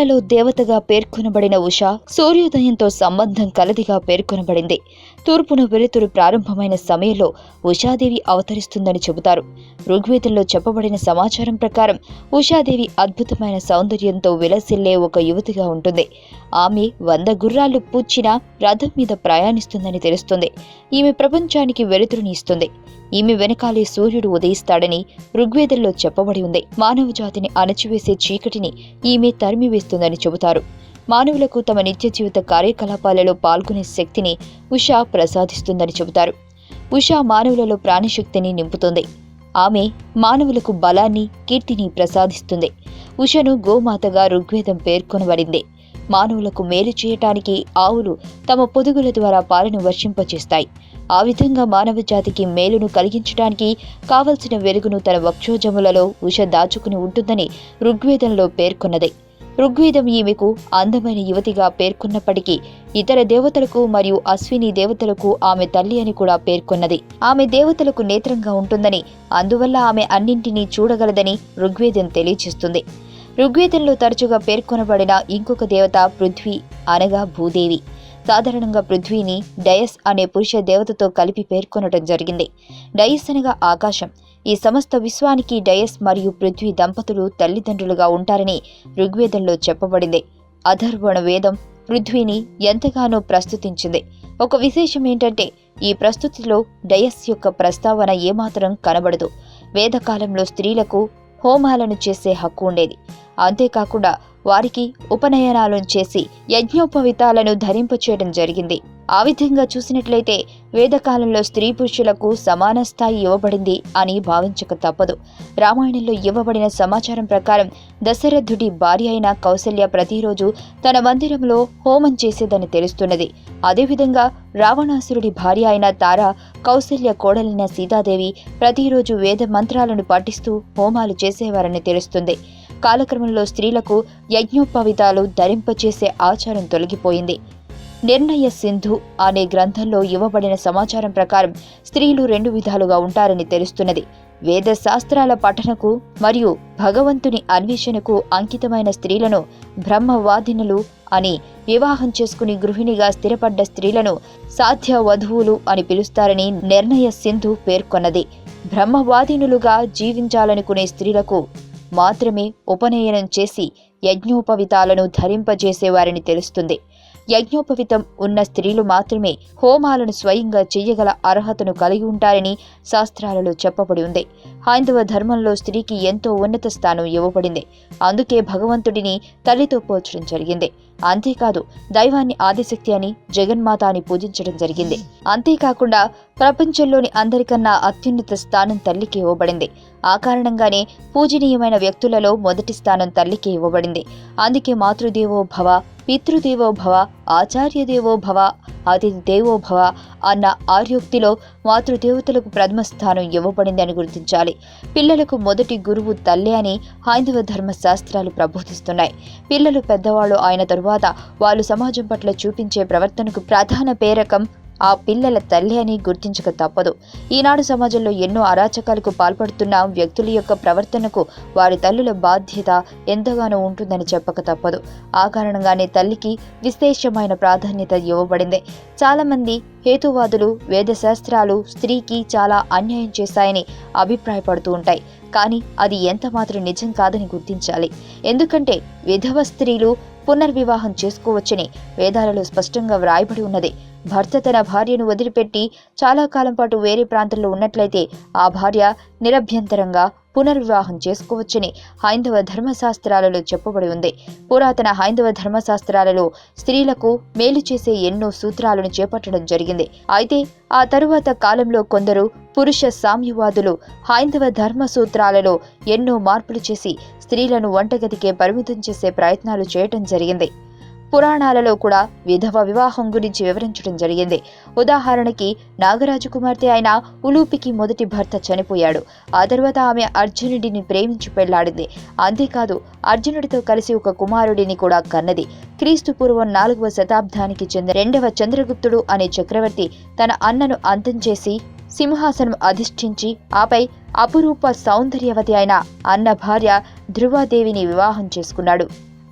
పురాణాలలో దేవతగా పేర్కొనబడిన ఉష సూర్యోదయంతో సంబంధం కలదిగా పేర్కొనబడింది. తూర్పున వెలుతురు ప్రారంభమైన సమయంలో ఉషాదేవి అవతరిస్తుందని చెబుతారు. ఋగ్వేదంలో చెప్పబడిన సమాచారం ప్రకారం ఉషాదేవి అద్భుతమైన సౌందర్యంతో విలసిల్లే ఒక యువతిగా ఉంటుంది. ఆమె వంద గుర్రాలు పూడ్చిన రథం మీద ప్రయాణిస్తుందని తెలుస్తుంది. ఈమె ప్రపంచానికి వెలుతురుని ఇస్తుంది. ఈమె వెనకాలే సూర్యుడు ఉదయిస్తాడని ఋగ్వేదంలో చెప్పబడి ఉంది. మానవ జాతిని అణచివేసే చీకటిని ఈమె తరిమివేస్తుందని చెబుతారు. మానవులకు తమ నిత్య జీవిత కార్యకలాపాలలో పాల్గొనే శక్తిని ఉషా ప్రసాదిస్తుందని చెబుతారు. ఉషా మానవులలో ప్రాణశక్తిని నింపుతుంది. ఆమె మానవులకు బలాన్ని కీర్తిని ప్రసాదిస్తుంది. ఉషను గోమాతగా ఋగ్వేదం పేర్కొనబడింది. మానవులకు మేలు చేయటానికి ఆవులు తమ పొదుగుల ద్వారా పాలను వర్షింపచేస్తాయి. ఆ విధంగా మానవ జాతికి మేలును కలిగించడానికి కావలసిన వెలుగును తన వక్షోజములలో ఉష దాచుకుని ఉంటుందని ఋగ్వేదంలో పేర్కొన్నది. ఋగ్వేదం ఈమెకు అందమైన యువతిగా పేర్కొన్నప్పటికీ ఇతర దేవతలకు మరియు అశ్విని దేవతలకు ఆమె తల్లి అని కూడా పేర్కొన్నది. ఆమె దేవతలకు నేత్రంగా ఉంటుందని అందువల్ల ఆమె అన్నింటినీ చూడగలదని ఋగ్వేదం తెలియజేస్తుంది ఋగ్వేదంలో తరచుగా పేర్కొనబడిన ఇంకొక దేవత పృథ్వీ అనగా భూదేవి. సాధారణంగా పృథ్వీని డయస్ అనే పురుష దేవతతో కలిపి పేర్కొనడం జరిగింది. డయస్ అనగా ఆకాశం. ఈ సమస్త విశ్వానికి డయస్ మరియు పృథ్వీ దంపతులు తల్లిదండ్రులుగా ఉంటారని ఋగ్వేదంలో చెప్పబడింది. అధర్వణ వేదం పృథ్వీని ఎంతగానో ప్రస్తుతించింది. ఒక విశేషం ఏంటంటే ఈ ప్రస్తుతిలో డయస్ యొక్క ప్రస్తావన ఏమాత్రం కనబడదు. వేదకాలంలో స్త్రీలకు హోమాలను చేసే హక్కు ఉండేది. అంతేకాకుండా వారికి ఉపనయనాలను చేసి యజ్ఞోపవితాలను ధరింపచేయడం జరిగింది. ఆ విధంగా చూసినట్లయితే వేదకాలంలో స్త్రీ పురుషులకు సమాన స్థాయి ఇవ్వబడింది అని భావించక తప్పదు. రామాయణంలో ఇవ్వబడిన సమాచారం ప్రకారం దశరథుడి భార్య అయిన కౌసల్య ప్రతిరోజు తన మందిరంలో హోమం చేసేదని తెలుస్తున్నది. అదేవిధంగా రావణాసురుడి భార్య అయిన తార కౌసల్య కోడలైన సీతాదేవి ప్రతిరోజు వేద మంత్రాలను పాటిస్తూ హోమాలు చేసేవారని తెలుస్తుంది. కాలక్రమంలో స్త్రీలకు యజ్ఞోపవితాలు ధరింపచేసే ఆచారం తొలగిపోయింది. నిర్ణయ సింధు అనే గ్రంథంలో ఇవ్వబడిన సమాచారం ప్రకారం స్త్రీలు రెండు విధాలుగా ఉంటారని తెలుస్తున్నది. వేద శాస్త్రాల పఠనకు మరియు భగవంతుని అన్వేషణకు అంకితమైన స్త్రీలను బ్రహ్మవాదినులు అని వివాహం చేసుకుని గృహిణిగా స్థిరపడ్డ స్త్రీలను సాధ్య వధువులు అని పిలుస్తారని నిర్ణయ సింధు పేర్కొన్నది. బ్రహ్మవాదినులుగా జీవించాలనుకునే స్త్రీలకు మాత్రమే ఉపనయనం చేసి యజ్ఞోపవితాలను ధరింపజేసేవారని తెలుస్తుంది. యజ్ఞోపవితం ఉన్న స్త్రీలు మాత్రమే హోమాలను స్వయంగా చేయగల అర్హతను కలిగి ఉంటారని శాస్త్రాలలో చెప్పబడి ఉంది. హైందవ ధర్మంలో స్త్రీకి ఎంతో ఉన్నత స్థానం ఇవ్వబడింది. అందుకే భగవంతుడిని తల్లితో పోల్చడం జరిగింది. అంతేకాదు దైవాన్ని ఆదిశక్తి అని జగన్మాత అని పూజించడం జరిగింది. అంతేకాకుండా ప్రపంచంలోని అందరికన్నా అత్యున్నత స్థానం తల్లికి ఇవ్వబడింది. ఆ కారణంగానే పూజనీయమైన వ్యక్తులలో మొదటి స్థానం తల్లికి ఇవ్వబడింది. అందుకే మాతృదేవో భవ పితృదేవో భవ ఆచార్య దేవో భవ అతిథి దేవో భవ అన్న ఆర్యోక్తిలో మాతృదేవతలకు ప్రథమ స్థానం ఇవ్వబడిందని గుర్తించాలి. పిల్లలకు మొదటి గురువు తల్లే అని హైందవ ధర్మశాస్త్రాలు ప్రబోధిస్తున్నాయి. పిల్లలు పెద్దవాళ్ళు అయిన తరువాత వాళ్ళు సమాజం పట్ల చూపించే ప్రవర్తనకు ప్రధాన పేరకం ఆ పిల్లల తల్లి అని గుర్తించక తప్పదు. ఈనాడు సమాజంలో ఎన్నో అరాచకాలకు పాల్పడుతున్న వ్యక్తుల యొక్క ప్రవర్తనకు వారి తల్లుల బాధ్యత ఎంతగానో ఉంటుందని చెప్పక తప్పదు. ఆ కారణంగానే తల్లికి విశేషమైన ప్రాధాన్యత ఇవ్వబడింది. చాలామంది హేతువాదులు వేదశాస్త్రాలు స్త్రీకి చాలా అన్యాయం చేశాయని అభిప్రాయపడుతూ ఉంటాయి. కానీ అది ఎంత మాత్రం నిజం కాదని గుర్తించాలి. ఎందుకంటే విధవ స్త్రీలు పునర్వివాహం చేసుకోవచ్చని వేదాలలో స్పష్టంగా వ్రాయబడి ఉన్నది. భర్త తన భార్యను వదిలిపెట్టి చాలా కాలం పాటు వేరే ప్రాంతంలో ఉన్నట్లయితే ఆ భార్య నిరభ్యంతరంగా పునర్వివాహం చేసుకోవచ్చని హైందవ ధర్మశాస్త్రాలలో చెప్పబడి ఉంది. పురాతన హైందవ ధర్మశాస్త్రాలలో స్త్రీలకు మేలు చేసే ఎన్నో సూత్రాలను చేపట్టడం జరిగింది. అయితే ఆ తరువాత కాలంలో కొందరు పురుష సామ్యవాదులు హైందవ ధర్మ సూత్రాలలో ఎన్నో మార్పులు చేసి స్త్రీలను వంటగదికే పరిమితం చేసే ప్రయత్నాలు చేయటం జరిగింది. పురాణాలలో కూడా విధవ వివాహం గురించి వివరించడం జరిగింది. ఉదాహరణకి నాగరాజు కుమార్తె అయిన ఉలూపికి మొదటి భర్త చనిపోయాడు. ఆ తర్వాత ఆమె అర్జునుడిని ప్రేమించి పెళ్ళాడింది. అంతేకాదు అర్జునుడితో కలిసి ఒక కుమారుడిని కూడా కన్నది. క్రీస్తు పూర్వం నాలుగవ శతాబ్దానికి చెందిన రెండవ చంద్రగుప్తుడు అనే చక్రవర్తి తన అన్నను అంతం చేసి సింహాసనం అధిష్ఠించి ఆపై అపురూప సౌందర్యవతి అయిన అన్న భార్య ధ్రువాదేవిని వివాహం చేసుకున్నాడు.